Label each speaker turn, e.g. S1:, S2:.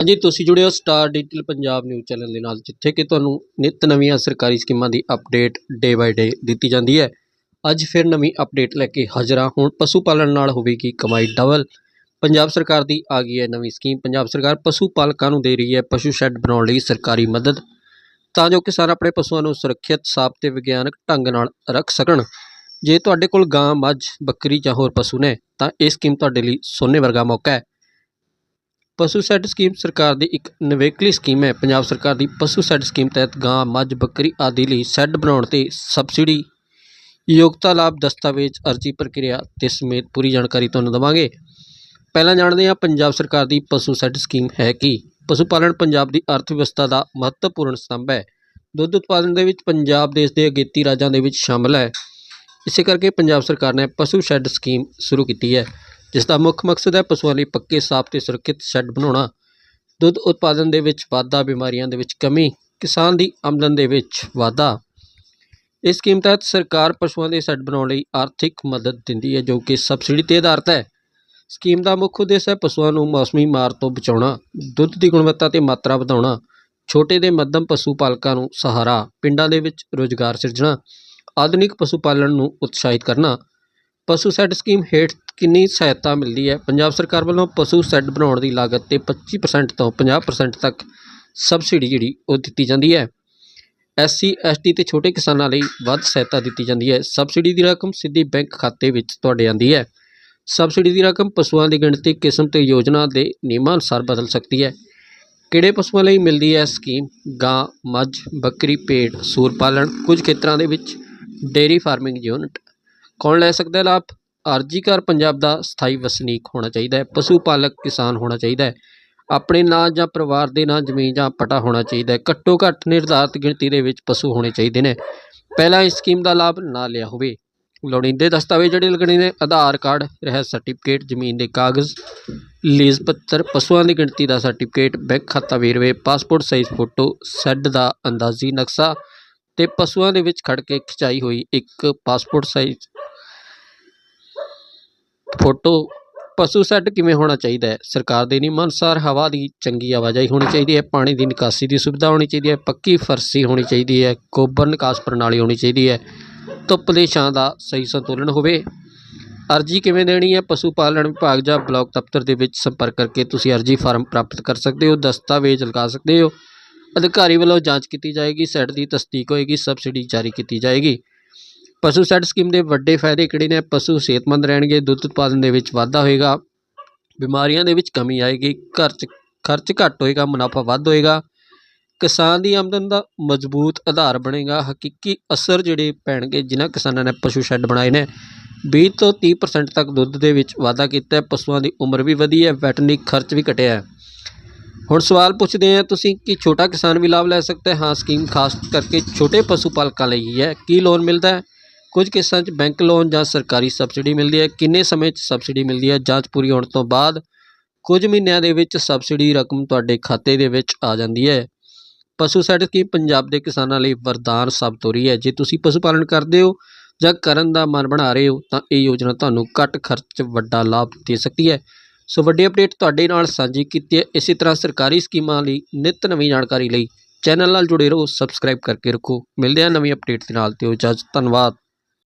S1: ਹਾਂਜੀ, ਤੁਸੀਂ ਜੁੜੇ ਹੋ star digital Punjab news channel ਦੇ ਨਾਲ, ਜਿੱਥੇ ਕਿ ਤੁਹਾਨੂੰ ਨਿਤ ਨਵੀਆਂ ਸਰਕਾਰੀ ਸਕੀਮਾਂ ਦੀ ਅਪਡੇਟ ਡੇ ਬਾਏ ਡੇ ਦਿੱਤੀ ਜਾਂਦੀ ਹੈ। ਅੱਜ ਫਿਰ ਨਵੀਂ ਅਪਡੇਟ ਲੈ ਕੇ ਹਾਜ਼ਰ ਹਾਂ। ਹੁਣ ਪਸ਼ੂ ਪਾਲਣ ਨਾਲ ਹੋਵੇਗੀ ਕਮਾਈ ਡਬਲ ਪੰਜਾਬ ਸਰਕਾਰ ਦੀ ਆ ਗਈ ਹੈ ਨਵੀਂ ਸਕੀਮ। ਪੰਜਾਬ ਸਰਕਾਰ ਪਸ਼ੂ ਪਾਲਕਾਂ ਨੂੰ ਦੇ ਰਹੀ ਹੈ ਪਸ਼ੂ ਸ਼ੈੱਡ ਬਣਾਉਣ ਲਈ ਸਰਕਾਰੀ ਮਦਦ, ਤਾਂ ਜੋ ਕਿਸਾਨ ਆਪਣੇ ਪਸ਼ੂਆਂ ਨੂੰ ਸੁਰੱਖਿਅਤ, ਸਾਫ਼ ਤੇ ਵਿਗਿਆਨਕ ਢੰਗ ਨਾਲ ਰੱਖ ਸਕਣ। ਜੇ ਤੁਹਾਡੇ ਕੋਲ ਗਾਂ, ਮੱਝ, ਬੱਕਰੀ ਜਾਂ ਹੋਰ ਪਸ਼ੂ ਨੇ, ਤਾਂ ਇਹ ਸਕੀਮ ਤੁਹਾਡੇ ਲਈ ਸੋਨੇ ਵਰਗਾ ਮੌਕਾ ਹੈ। ਪਸ਼ੂ ਸੈੱਡ ਸਕੀਮ ਸਰਕਾਰ ਦੀ ਇੱਕ ਨਿਵੇਕਲੀ ਸਕੀਮ ਹੈ। ਪੰਜਾਬ ਸਰਕਾਰ ਦੀ ਪਸ਼ੂ ਸੈੱਡ ਸਕੀਮ ਤਹਿਤ ਗਾਂ, ਮੱਝ, ਬੱਕਰੀ ਆਦਿ ਲਈ ਸੈੱਡ ਬਣਾਉਣ ਤੇ ਸਬਸਿਡੀ ਯੋਗਤਾ ਲਾਭ ਦਸਤਾਵੇਜ਼ ਅਰਜ਼ੀ ਪ੍ਰਕਿਰਿਆ ਤੇ ਸਮੇਤ ਪੂਰੀ ਜਾਣਕਾਰੀ ਤੁਹਾਨੂੰ ਦਵਾਂਗੇ। ਪਹਿਲਾਂ ਜਾਣਦੇ ਹਾਂ ਪੰਜਾਬ ਸਰਕਾਰ ਦੀ ਪਸ਼ੂ ਸੈੱਡ ਸਕੀਮ ਹੈ ਕੀ। ਪਸ਼ੂ ਪਾਲਣ ਪੰਜਾਬ ਦੀ ਅਰਥ ਵਿਵਸਥਾ ਦਾ ਮਹੱਤਵਪੂਰਨ ਸਤੰਭ ਹੈ। ਦੁੱਧ ਉਤਪਾਦਨ ਦੇ ਵਿੱਚ ਪੰਜਾਬ ਦੇਸ਼ ਦੇ ਅਗੇਤੀ ਰਾਜਾਂ ਦੇ ਵਿੱਚ ਸ਼ਾਮਲ ਹੈ। ਇਸੇ ਕਰਕੇ ਪੰਜਾਬ ਸਰਕਾਰ ਨੇ ਪਸ਼ੂ ਸ਼ੈੱਡ ਸਕੀਮ ਸ਼ੁਰੂ ਕੀਤੀ ਹੈ। ਜਿਸ ਦਾ ਮੁੱਖ ਮਕਸਦ ਹੈ ਪਸ਼ੂਆਂ ਲਈ ਪੱਕੇ, ਸਾਫ਼ ਤੇ ਸੁਰੱਖਿਅਤ ਸ਼ੈੱਡ ਬਣਾਉਣਾ। ਦੁੱਧ ਉਤਪਾਦਨ ਦੇ ਵਿੱਚ ਵਾਧਾ, ਬਿਮਾਰੀਆਂ ਦੇ ਵਿੱਚ ਕਮੀ, ਕਿਸਾਨ ਦੀ ਆਮਦਨ ਦੇ ਵਿੱਚ ਵਾਧਾ। ਇਸ ਸਕੀਮ ਤਹਿਤ ਸਰਕਾਰ ਪਸ਼ੂਆਂ ਦੇ ਸ਼ੈੱਡ ਬਣਾਉਣ ਲਈ ਆਰਥਿਕ ਮਦਦ ਦਿੰਦੀ ਹੈ, ਜੋ ਕਿ ਸਬਸਿਡੀ ਤੇ ਆਧਾਰਿਤ ਹੈ। ਸਕੀਮ ਦਾ ਮੁੱਖ ਉਦੇਸ਼ ਹੈ ਪਸ਼ੂਆਂ ਨੂੰ ਮੌਸਮੀ ਮਾਰ ਤੋਂ ਬਚਾਉਣਾ, ਦੁੱਧ ਦੀ ਗੁਣਵੱਤਾ ਤੇ ਮਾਤਰਾ ਵਧਾਉਣਾ, ਛੋਟੇ ਤੇ ਮੱਧਮ ਪਸ਼ੂ ਪਾਲਕਾਂ ਨੂੰ ਸਹਾਰਾ, ਪਿੰਡਾਂ ਦੇ ਵਿੱਚ ਰੋਜ਼ਗਾਰ ਸਿਰਜਣਾ, ਆਧੁਨਿਕ ਪਸ਼ੂ ਪਾਲਣ ਨੂੰ ਉਤਸ਼ਾਹਿਤ ਕਰਨਾ ਪਸ਼ੂ ਸੈੱਡ ਸਕੀਮ ਹੇਠ ਕਿੰਨੀ ਸਹਾਇਤਾ ਮਿਲਦੀ ਹੈ? ਪੰਜਾਬ ਸਰਕਾਰ ਵੱਲੋਂ ਪਸ਼ੂ ਸੈੱਡ ਬਣਾਉਣ ਦੀ ਲਾਗਤ ਤੇ 25% ਤੋਂ 50% ਤੱਕ ਸਬਸਿਡੀ ਜਿਹੜੀ ਉਹ ਦਿੱਤੀ ਜਾਂਦੀ ਹੈ। ਐਸਸੀ ਐਸਟੀ ਤੇ ਛੋਟੇ ਕਿਸਾਨਾਂ ਲਈ ਵੱਧ ਸਹਾਇਤਾ ਦਿੱਤੀ ਜਾਂਦੀ ਹੈ। ਸਬਸਿਡੀ ਦੀ ਰਕਮ ਸਿੱਧੀ ਬੈਂਕ ਖਾਤੇ ਵਿੱਚ ਤੁਹਾਡੇ ਆਉਂਦੀ ਹੈ। ਸਬਸਿਡੀ ਦੀ ਰਕਮ ਪਸ਼ੂਆਂ ਦੀ ਗਿਣਤੀ ਕਿਸਮ ਤੇ ਯੋਜਨਾ ਦੇ ਨਿਯਮਾਂ ਅਨੁਸਾਰ ਬਦਲ ਸਕਦੀ ਹੈ। ਕਿਹੜੇ ਪਸ਼ੂਆਂ ਲਈ ਮਿਲਦੀ ਹੈ ਸਕੀਮ? ਗਾਂ, ਮੱਝ, ਬੱਕਰੀ, ਭੇਡ, ਸੂਰ ਪਾਲਣ, ਕੁਝ ਖੇਤਰਾਂ ਦੇ ਵਿੱਚ ਡੇਅਰੀ ਫਾਰਮਿੰਗ ਯੂਨਿਟ ਕੌਣ ਲੈ ਸਕਦਾ ਲਾਭ ਲਾਭ? ਘਰ ਪੰਜਾਬ ਦਾ ਸਥਾਈ ਵਸਨੀਕ ਹੋਣਾ ਚਾਹੀਦਾ ਹੈ, ਪਸ਼ੂ ਪਾਲਕ ਕਿਸਾਨ ਹੋਣਾ ਚਾਹੀਦਾ ਹੈ। ਆਪਣੇ ਨਾਂ ਜਾਂ ਪਰਿਵਾਰ ਦੇ ਨਾਂ, ਜ਼ਮੀਨ ਜਾਂ ਪਟਾ ਹੋਣਾ ਚਾਹੀਦਾ ਹੈ। ਘੱਟੋ ਘੱਟ ਨਿਰਧਾਰਤ ਗਿਣਤੀ ਦੇ ਵਿੱਚ ਪਸ਼ੂ ਹੋਣੇ ਚਾਹੀਦੇ ਨੇ। ਪਹਿਲਾਂ ਇਸ ਸਕੀਮ ਦਾ ਲਾਭ ਨਾ ਲਿਆ ਹੋਵੇ। ਲੋੜੀਂਦੇ ਦਸਤਾਵੇਜ਼ ਜਿਹੜੇ ਲੱਗਣੇ ਨੇ, ਆਧਾਰ ਕਾਰਡ, ਰਹਿਤ ਸਰਟੀਫਿਕੇਟ, ਜ਼ਮੀਨ ਦੇ ਕਾਗਜ਼, ਲੀਜ਼ ਪੱਤਰ, ਪਸ਼ੂਆਂ ਦੀ ਗਿਣਤੀ ਦਾ ਸਰਟੀਫਿਕੇਟ, ਬੈਂਕ ਖਾਤਾ ਵੇਰਵੇ, ਪਾਸਪੋਰਟ ਸਾਈਜ਼ ਫੋਟੋ, ਸੈੱਡ ਦਾ ਅੰਦਾਜ਼ੀ ਨਕਸ਼ਾ ਤੇ ਪਸ਼ੂਆਂ ਦੇ ਵਿੱਚ ਖੜ ਕੇ ਖਿਚਾਈ ਹੋਈ ਇੱਕ ਪਾਸਪੋਰਟ ਸਾਈਜ਼ ਫੋਟੋ ਪਸ਼ੂ ਸੈੱਡ ਕਿਵੇਂ ਹੋਣਾ ਚਾਹੀਦਾ ਹੈ? ਸਰਕਾਰ ਦੇ ਨਿਯਮਾਂ ਅਨੁਸਾਰ ਹਵਾ ਦੀ ਚੰਗੀ ਆਵਾਜਾਈ ਹੋਣੀ ਚਾਹੀਦੀ ਹੈ, ਪਾਣੀ ਦੀ ਨਿਕਾਸੀ ਦੀ ਸੁਵਿਧਾ ਹੋਣੀ ਚਾਹੀਦੀ ਹੈ, ਪੱਕੀ ਫਰਸੀ ਹੋਣੀ ਚਾਹੀਦੀ ਹੈ, ਗੋਬਰ ਨਿਕਾਸ ਪ੍ਰਣਾਲੀ ਹੋਣੀ ਚਾਹੀਦੀ ਹੈ। ਧੁੱਪ ਦੇ ਛਾਂ ਦਾ ਸਹੀ ਸੰਤੁਲਨ ਹੋਵੇ। ਅਰਜ਼ੀ ਕਿਵੇਂ ਦੇਣੀ ਹੈ? ਪਸ਼ੂ ਪਾਲਣ ਵਿਭਾਗ ਜਾਂ ਬਲਾਕ ਦਫ਼ਤਰ ਦੇ ਵਿੱਚ ਸੰਪਰਕ ਕਰਕੇ ਤੁਸੀਂ ਅਰਜ਼ੀ ਫਾਰਮ ਪ੍ਰਾਪਤ ਕਰ ਸਕਦੇ ਹੋ, ਦਸਤਾਵੇਜ਼ ਲਗਾ ਸਕਦੇ ਹੋ। ਅਧਿਕਾਰੀ ਵੱਲੋਂ ਜਾਂਚ ਕੀਤੀ ਜਾਏਗੀ, ਸੈੱਟ ਦੀ ਤਸਦੀਕ ਹੋਏਗੀ, ਸਬਸਿਡੀ ਜਾਰੀ ਕੀਤੀ ਜਾਏਗੀ। ਪਸ਼ੂ ਸੈੱਟ ਸਕੀਮ ਦੇ ਵੱਡੇ ਫਾਇਦੇ ਕਿਹੜੇ ਨੇ? ਪਸ਼ੂ ਸਿਹਤਮੰਦ ਰਹਿਣਗੇ, ਦੁੱਧ ਉਤਪਾਦਨ ਦੇ ਵਿੱਚ ਵਾਧਾ ਹੋਏਗਾ, ਬਿਮਾਰੀਆਂ ਦੇ ਵਿੱਚ ਕਮੀ ਆਏਗੀ, ਘਰ 'ਚ ਖਰਚ ਘੱਟ ਹੋਏਗਾ, ਮੁਨਾਫਾ ਵੱਧ ਹੋਏਗਾ। ਕਿਸਾਨ ਦੀ ਆਮਦਨ ਦਾ ਮਜ਼ਬੂਤ ਆਧਾਰ ਬਣੇਗਾ। ਹਕੀਕੀ ਅਸਰ ਜਿਹੜੇ ਪੈਣਗੇ, ਜਿਨ੍ਹਾਂ ਕਿਸਾਨਾਂ ਨੇ ਪਸ਼ੂ ਸ਼ੈੱਡ ਬਣਾਏ ਨੇ 20 ਤੋਂ 30% ਤੱਕ ਦੁੱਧ ਦੇ ਵਿੱਚ ਵਾਧਾ ਕੀਤਾ ਹੈ। ਪਸ਼ੂਆਂ ਦੀ ਉਮਰ ਵੀ ਵਧੀ ਹੈ ਵੈਟਰਨਰੀ ਖਰਚ ਵੀ ਘਟਿਆ ਹੈ। ਹੁਣ ਸਵਾਲ ਪੁੱਛਦੇ ਆ ਤੁਸੀਂ ਕਿ ਛੋਟਾ ਕਿਸਾਨ ਵੀ ਲਾਭ ਲੈ ਸਕਦਾ? ਹੈ ਹਾਂ ਸਕੀਮ ਖਾਸ ਕਰਕੇ ਛੋਟੇ ਪਸ਼ੂ ਪਾਲਕਾਂ ਲਈ ਹੀ ਹੈ। ਕੀ ਲੋਨ ਮਿਲਦਾ ਹੈ? ਕੁਝ ਕੇਸਾਂ 'ਚ ਬੈਂਕ ਲੋਨ ਜਾਂ ਸਰਕਾਰੀ ਸਬਸਿਡੀ ਮਿਲਦੀ ਹੈ। ਕਿੰਨੇ ਸਮੇਂ 'ਚ ਸਬਸਿਡੀ ਮਿਲਦੀ ਹੈ? ਜਾਂਚ ਪੂਰੀ ਹੋਣ ਤੋਂ ਬਾਅਦ ਕੁਝ ਮਹੀਨਿਆਂ ਦੇ ਵਿੱਚ ਸਬਸਿਡੀ ਰਕਮ ਤੁਹਾਡੇ ਖਾਤੇ ਦੇ ਵਿੱਚ ਆ ਜਾਂਦੀ ਹੈ। ਪਸ਼ੂ ਸੈੱਡ ਸਕੀਮ ਪੰਜਾਬ ਦੇ ਕਿਸਾਨਾਂ ਲਈ ਵਰਦਾਨ ਸਾਬਤ ਹੋ ਰਹੀ ਹੈ। ਜੇ ਤੁਸੀਂ ਪਸ਼ੂ ਪਾਲਣ ਕਰਦੇ ਹੋ ਜਾਂ ਕਰਨ ਦਾ ਮਨ ਬਣਾ ਰਹੇ ਹੋ, ਤਾਂ ਇਹ ਯੋਜਨਾ ਤੁਹਾਨੂੰ ਘੱਟ ਖਰਚ 'ਚ ਵੱਡਾ ਲਾਭ ਦੇ ਸਕਦੀ ਹੈ। ਸੋ ਵੱਡੀ ਅਪਡੇਟ ਤੁਹਾਡੇ ਨਾਲ ਸਾਂਝੀ ਕੀਤੀ ਹੈ। ਇਸੇ ਤਰ੍ਹਾਂ ਸਰਕਾਰੀ ਸਕੀਮਾਂ ਲਈ ਨਿਤ ਨਵੀਂ ਜਾਣਕਾਰੀ ਲਈ ਚੈਨਲ ਨਾਲ ਜੁੜੇ ਰਹੋ, ਸਬਸਕ੍ਰਾਈਬ ਕਰਕੇ ਰੱਖੋ। ਮਿਲਦੇ ਹਾਂ ਨਵੀਂ ਅਪਡੇਟ ਦੇ ਨਾਲ। ਤੇ ਇਜਾਜ਼ਤ ਧੰਨਵਾਦ।